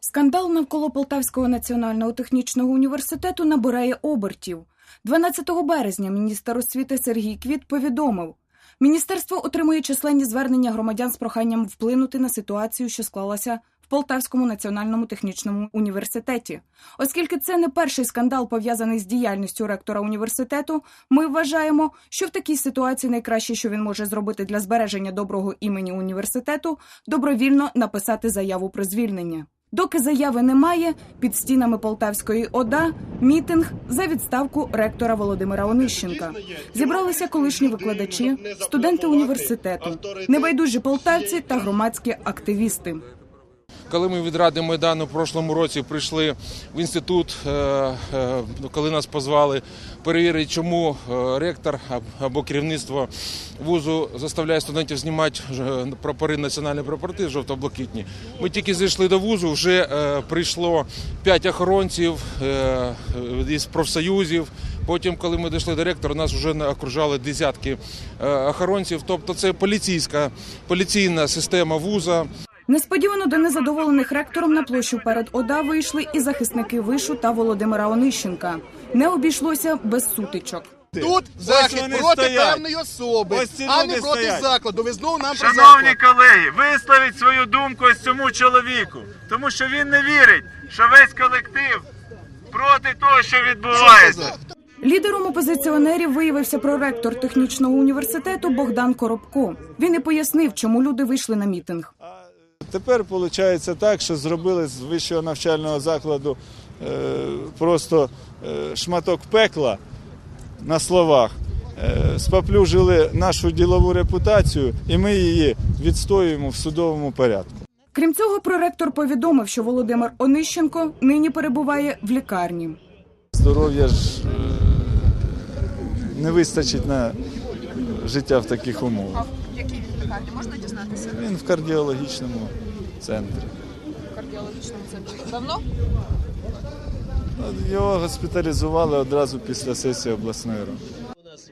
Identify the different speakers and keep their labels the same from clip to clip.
Speaker 1: Скандал навколо Полтавського національного технічного університету набирає обертів. 12 березня міністр освіти Сергій Квіт повідомив, міністерство отримує численні звернення громадян з проханням вплинути на ситуацію, що склалася в Полтавському національному технічному університеті. Оскільки це не перший скандал пов'язаний з діяльністю ректора університету, ми вважаємо, що в такій ситуації найкраще, що він може зробити для збереження доброго імені університету, добровільно написати заяву про звільнення. Доки заяви немає, під стінами Полтавської ОДА мітинг за відставку ректора Володимира Онищенка. Зібралися колишні викладачі, студенти університету, небайдужі полтавці та громадські активісти.
Speaker 2: Коли ми від Ради Майдану в прошлому році прийшли в інститут, е, е, коли нас позвали перевірити, чому е, ректор або керівництво вузу заставляє студентів знімати прапори національні прапорти жовто-блакитні, ми тільки зайшли до вузу, вже прийшло п'ять охоронців із профсоюзів. Потім, коли ми дійшли до ректора, нас вже окружали десятки охоронців. Тобто, це поліцейська поліційна система вуза.
Speaker 1: Несподівано до незадоволених ректором на площу перед ОДА вийшли і захисники вишу та Володимира Онищенка. Не обійшлося без сутичок.
Speaker 3: Тут захід проти
Speaker 4: стоять.
Speaker 3: певної особи,
Speaker 4: Ось
Speaker 3: а не проти
Speaker 4: стоять.
Speaker 3: закладу. Ви знову нам про
Speaker 4: Шановні
Speaker 3: заклад.
Speaker 4: колеги, висловіть свою думку ось цьому чоловіку, тому що він не вірить, що весь колектив проти того, що
Speaker 3: Що
Speaker 4: відбувається.
Speaker 1: Лідером опозиціонерів виявився проректор технічного університету Богдан Коробко. Він і пояснив, чому люди вийшли на мітинг.
Speaker 5: Тепер виходить так, що зробили з вищого навчального закладу е, просто е, шматок пекла на словах, е, споплюжили нашу ділову репутацію, і ми її відстоюємо в судовому порядку.
Speaker 1: Крім цього, проректор повідомив, що Володимир Онищенко нині перебуває в лікарні.
Speaker 5: Здоров'я ж е, не вистачить на життя в таких умовах.
Speaker 6: Лікарні можна дізнатися?
Speaker 5: Він в кардіологічному центрі.
Speaker 6: В кардіологічному центрі. Давно?
Speaker 5: Його госпіталізували одразу після сесії обласної ради.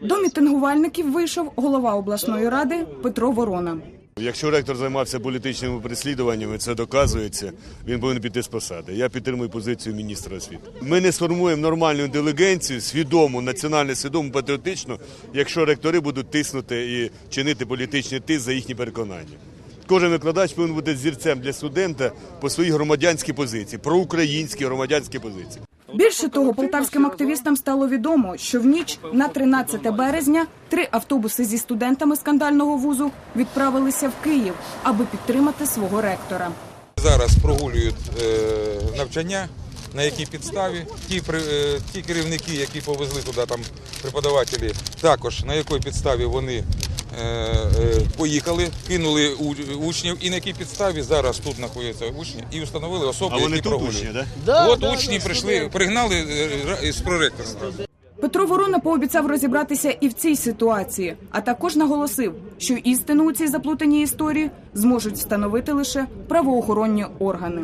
Speaker 1: До мітингувальників вийшов голова обласної ради Петро Ворона.
Speaker 7: Якщо ректор займався політичними переслідуваннями, це доказується. Він повинен піти з посади. Я підтримую позицію міністра освіти. Ми не сформуємо нормальну інтелігенцію, свідому, національно свідому, патріотичну, якщо ректори будуть тиснути і чинити політичний тиск за їхні переконання. Кожен викладач повинен бути зірцем для студента по своїй громадянській позиції, проукраїнській громадянській позиції.
Speaker 1: Більше того, полтавським активістам стало відомо, що в ніч на 13 березня три автобуси зі студентами скандального вузу відправилися в Київ, аби підтримати свого ректора.
Speaker 8: Зараз прогулюють е, навчання, на якій підставі. Ті, е, ті керівники, які повезли туди там преподавателі, також на якій підставі вони поїхали, кинули у- учнів, і на якій підставі зараз тут знаходяться учні і встановили особи, які прогулюють. От учні прийшли, пригнали е, з проректором.
Speaker 1: Петро Ворона пообіцяв розібратися і в цій ситуації, а також наголосив, що істину у цій заплутаній історії зможуть встановити лише правоохоронні органи.